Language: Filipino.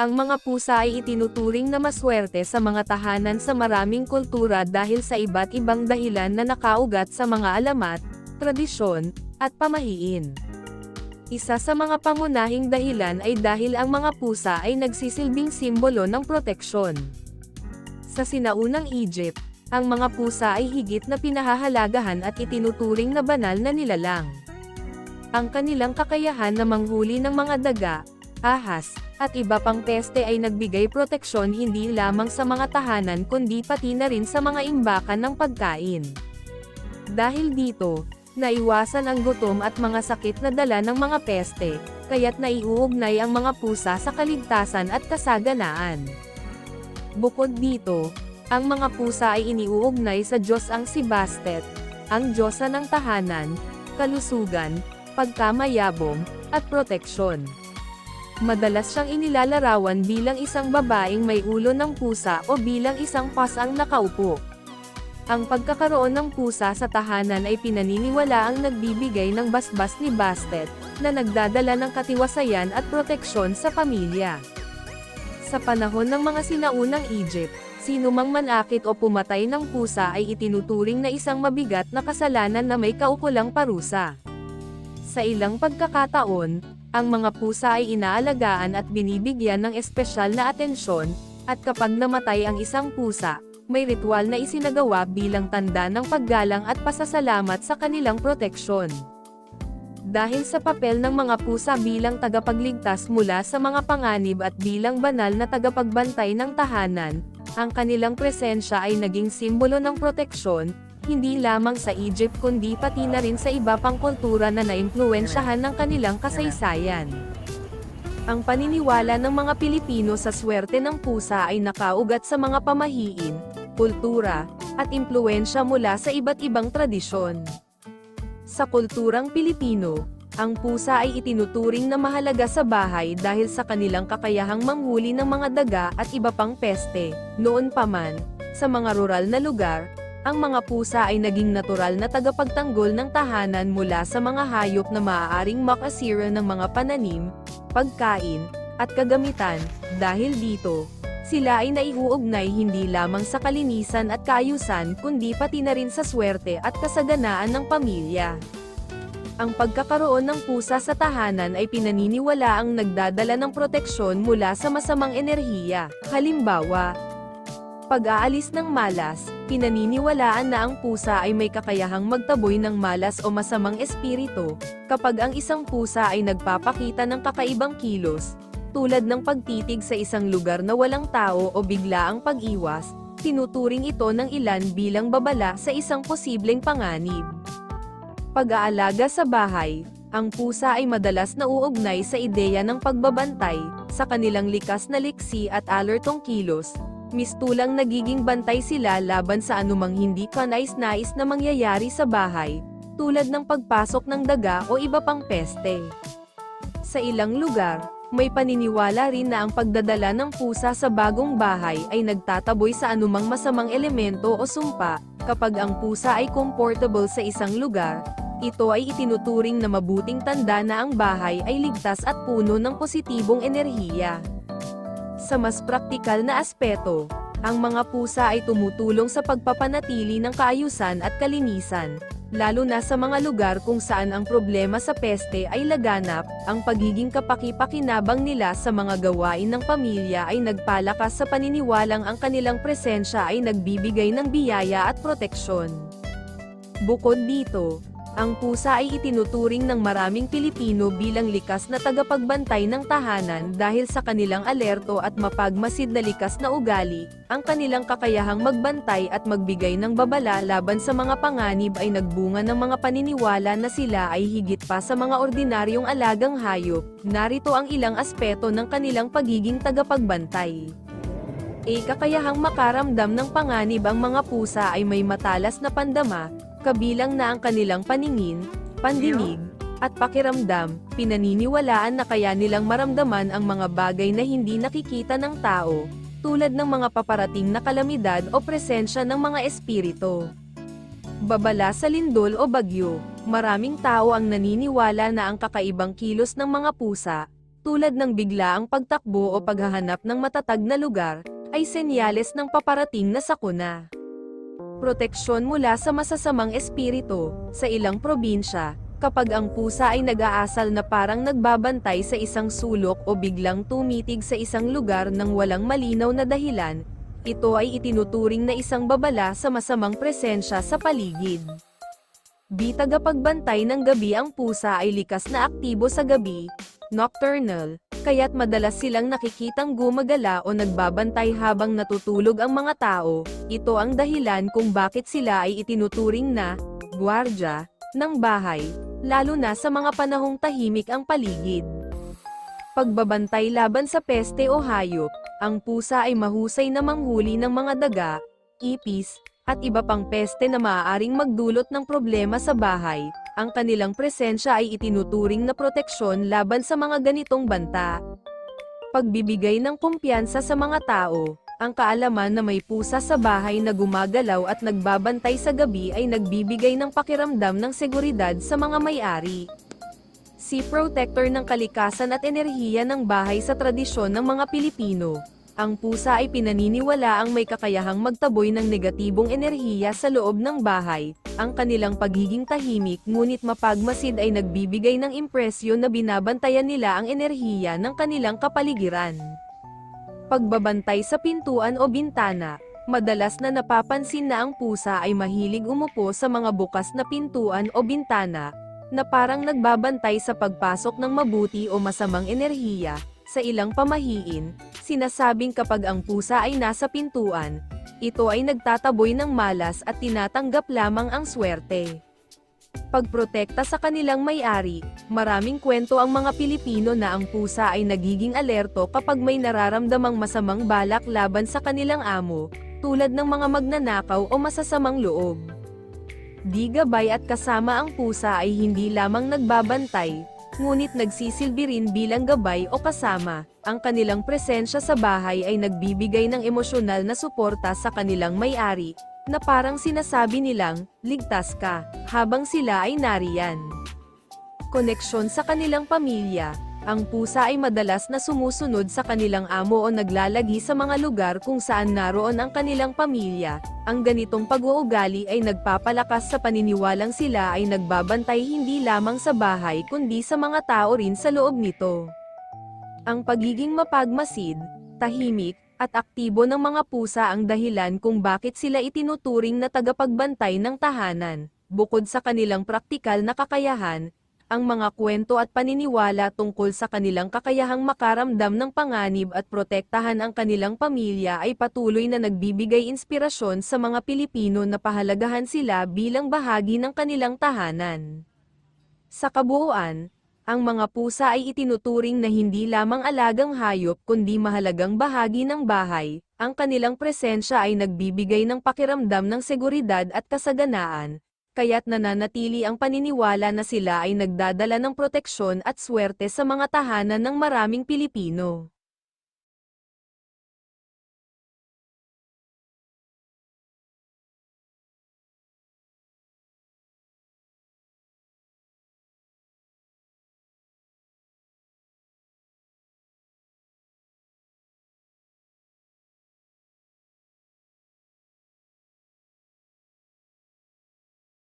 Ang mga pusa ay itinuturing na maswerte sa mga tahanan sa maraming kultura dahil sa iba't ibang dahilan na nakaugat sa mga alamat, tradisyon, at pamahiin. Isa sa mga pangunahing dahilan ay dahil ang mga pusa ay nagsisilbing simbolo ng proteksyon. Sa sinaunang Egypt, ang mga pusa ay higit na pinahahalagahan at itinuturing na banal na nilalang. Ang kanilang kakayahan na manghuli ng mga daga, ahas, at iba pang peste ay nagbigay proteksyon hindi lamang sa mga tahanan kundi pati na rin sa mga imbakan ng pagkain. Dahil dito, naiwasan ang gutom at mga sakit na dala ng mga peste, kaya't naiuugnay ang mga pusa sa kaligtasan at kasaganaan. Bukod dito, ang mga pusa ay iniuugnay sa Diyos ang si Bastet, ang Diyosa ng tahanan, kalusugan, pagkamayabong, at proteksyon. Madalas siyang inilalarawan bilang isang babaeng may ulo ng pusa o bilang isang pasang nakaupo. Ang pagkakaroon ng pusa sa tahanan ay pinaniniwala ang nagbibigay ng basbas ni Bastet, na nagdadala ng katiwasayan at proteksyon sa pamilya. Sa panahon ng mga sinaunang Egypt, sino mang manakit o pumatay ng pusa ay itinuturing na isang mabigat na kasalanan na may kaukulang parusa. Sa ilang pagkakataon, ang mga pusa ay inaalagaan at binibigyan ng espesyal na atensyon, at kapag namatay ang isang pusa, may ritual na isinagawa bilang tanda ng paggalang at pasasalamat sa kanilang proteksyon. Dahil sa papel ng mga pusa bilang tagapagligtas mula sa mga panganib at bilang banal na tagapagbantay ng tahanan, ang kanilang presensya ay naging simbolo ng proteksyon, hindi lamang sa Egypt kundi pati na rin sa iba pang kultura na naimpluwensyahan ng kanilang kasaysayan. Ang paniniwala ng mga Pilipino sa swerte ng pusa ay nakaugat sa mga pamahiin, kultura, at impluensya mula sa iba't ibang tradisyon. Sa kulturang Pilipino, ang pusa ay itinuturing na mahalaga sa bahay dahil sa kanilang kakayahang manghuli ng mga daga at iba pang peste. Noon pa man, sa mga rural na lugar, ang mga pusa ay naging natural na tagapagtanggol ng tahanan mula sa mga hayop na maaaring makasira ng mga pananim, pagkain, at kagamitan, dahil dito, sila ay naiuugnay hindi lamang sa kalinisan at kaayusan kundi pati na rin sa swerte at kasaganaan ng pamilya. Ang pagkakaroon ng pusa sa tahanan ay pinaniniwala ang nagdadala ng proteksyon mula sa masamang enerhiya. Halimbawa, pag-aalis ng malas, pinaniniwalaan na ang pusa ay may kakayahang magtaboy ng malas o masamang espiritu, kapag ang isang pusa ay nagpapakita ng kakaibang kilos, tulad ng pagtitig sa isang lugar na walang tao o biglaang pag-iwas, tinuturing ito ng ilan bilang babala sa isang posibleng panganib. Pag-aalaga sa bahay, ang pusa ay madalas nauugnay sa ideya ng pagbabantay, sa kanilang likas na liksi at alertong kilos, mistulang nagiging bantay sila laban sa anumang hindi kanais-nais na mangyayari sa bahay, tulad ng pagpasok ng daga o iba pang peste. Sa ilang lugar, may paniniwala rin na ang pagdadala ng pusa sa bagong bahay ay nagtataboy sa anumang masamang elemento o sumpa, kapag ang pusa ay comfortable sa isang lugar, ito ay itinuturing na mabuting tanda na ang bahay ay ligtas at puno ng positibong enerhiya. Sa mas praktikal na aspeto, ang mga pusa ay tumutulong sa pagpapanatili ng kaayusan at kalinisan, lalo na sa mga lugar kung saan ang problema sa peste ay laganap, ang pagiging kapaki-pakinabang nila sa mga gawain ng pamilya ay nagpalakas sa paniniwalang ang kanilang presensya ay nagbibigay ng biyaya at proteksyon. Bukod dito, ang pusa ay itinuturing ng maraming Pilipino bilang likas na tagapagbantay ng tahanan dahil sa kanilang alerto at mapagmasid na likas na ugali, ang kanilang kakayahang magbantay at magbigay ng babala laban sa mga panganib ay nagbunga ng mga paniniwala na sila ay higit pa sa mga ordinaryong alagang hayop, narito ang ilang aspeto ng kanilang pagiging tagapagbantay. A. Kakayahang makaramdam ng panganib ang mga pusa ay may matalas na pandama, kabilang na ang kanilang paningin, pandinig, at pakiramdam, pinaniniwalaan na kaya nilang maramdaman ang mga bagay na hindi nakikita ng tao, tulad ng mga paparating na kalamidad o presensya ng mga espiritu. Babala sa lindol o bagyo, maraming tao ang naniniwala na ang kakaibang kilos ng mga pusa, tulad ng biglaang pagtakbo o paghahanap ng matatag na lugar, ay senyales ng paparating na sakuna. Proteksyon mula sa masasamang espiritu, sa ilang probinsya, kapag ang pusa ay nag-aasal na parang nagbabantay sa isang sulok o biglang tumitig sa isang lugar ng walang malinaw na dahilan, ito ay itinuturing na isang babala sa masamang presensya sa paligid. Di tagapagbantay ng gabi ang pusa ay likas na aktibo sa gabi, nocturnal, kaya't madalas silang nakikitang gumagala o nagbabantay habang natutulog ang mga tao, ito ang dahilan kung bakit sila ay itinuturing na, gwardya, ng bahay, lalo na sa mga panahong tahimik ang paligid. Pagbabantay laban sa peste o hayop, ang pusa ay mahusay na manghuli ng mga daga, ipis, at iba pang peste na maaaring magdulot ng problema sa bahay. Ang kanilang presensya ay itinuturing na proteksyon laban sa mga ganitong banta. Pagbibigay ng kumpiyansa sa mga tao, ang kaalaman na may pusa sa bahay na gumagalaw at nagbabantay sa gabi ay nagbibigay ng pakiramdam ng seguridad sa mga may-ari. Si protector ng kalikasan at enerhiya ng bahay sa tradisyon ng mga Pilipino. Ang pusa ay pinaniniwala ang may kakayahang magtaboy ng negatibong enerhiya sa loob ng bahay. Ang kanilang pagiging tahimik ngunit mapagmasid ay nagbibigay ng impresyon na binabantayan nila ang enerhiya ng kanilang kapaligiran. Pagbabantay sa pintuan o bintana, madalas na napapansin na ang pusa ay mahilig umupo sa mga bukas na pintuan o bintana, na parang nagbabantay sa pagpasok ng mabuti o masamang enerhiya. Sa ilang pamahiin, sinasabing kapag ang pusa ay nasa pintuan, ito ay nagtataboy ng malas at tinatanggap lamang ang swerte. Pagprotekta sa kanilang may-ari, maraming kwento ang mga Pilipino na ang pusa ay nagiging alerto kapag may nararamdamang masamang balak laban sa kanilang amo, tulad ng mga magnanakaw o masasamang loob. Di gabay at kasama ang pusa ay hindi lamang nagbabantay, ngunit nagsisilbi rin bilang gabay o kasama. Ang kanilang presensya sa bahay ay nagbibigay ng emosyonal na suporta sa kanilang may-ari, na parang sinasabi nilang, ligtas ka, habang sila ay nariyan. Koneksyon sa kanilang pamilya, ang pusa ay madalas na sumusunod sa kanilang amo o naglalagi sa mga lugar kung saan naroon ang kanilang pamilya. Ang ganitong pag-uugali ay nagpapalakas sa paniniwalang sila ay nagbabantay hindi lamang sa bahay kundi sa mga tao rin sa loob nito. Ang pagiging mapagmasid, tahimik, at aktibo ng mga pusa ang dahilan kung bakit sila itinuturing na tagapagbantay ng tahanan. Bukod sa kanilang praktikal na kakayahan, ang mga kwento at paniniwala tungkol sa kanilang kakayahang makaramdam ng panganib at protektahan ang kanilang pamilya ay patuloy na nagbibigay inspirasyon sa mga Pilipino na pahalagahan sila bilang bahagi ng kanilang tahanan. Sa kabuuan, ang mga pusa ay itinuturing na hindi lamang alagang hayop kundi mahalagang bahagi ng bahay, ang kanilang presensya ay nagbibigay ng pakiramdam ng seguridad at kasaganaan, kaya't nananatili ang paniniwala na sila ay nagdadala ng proteksyon at swerte sa mga tahanan ng maraming Pilipino.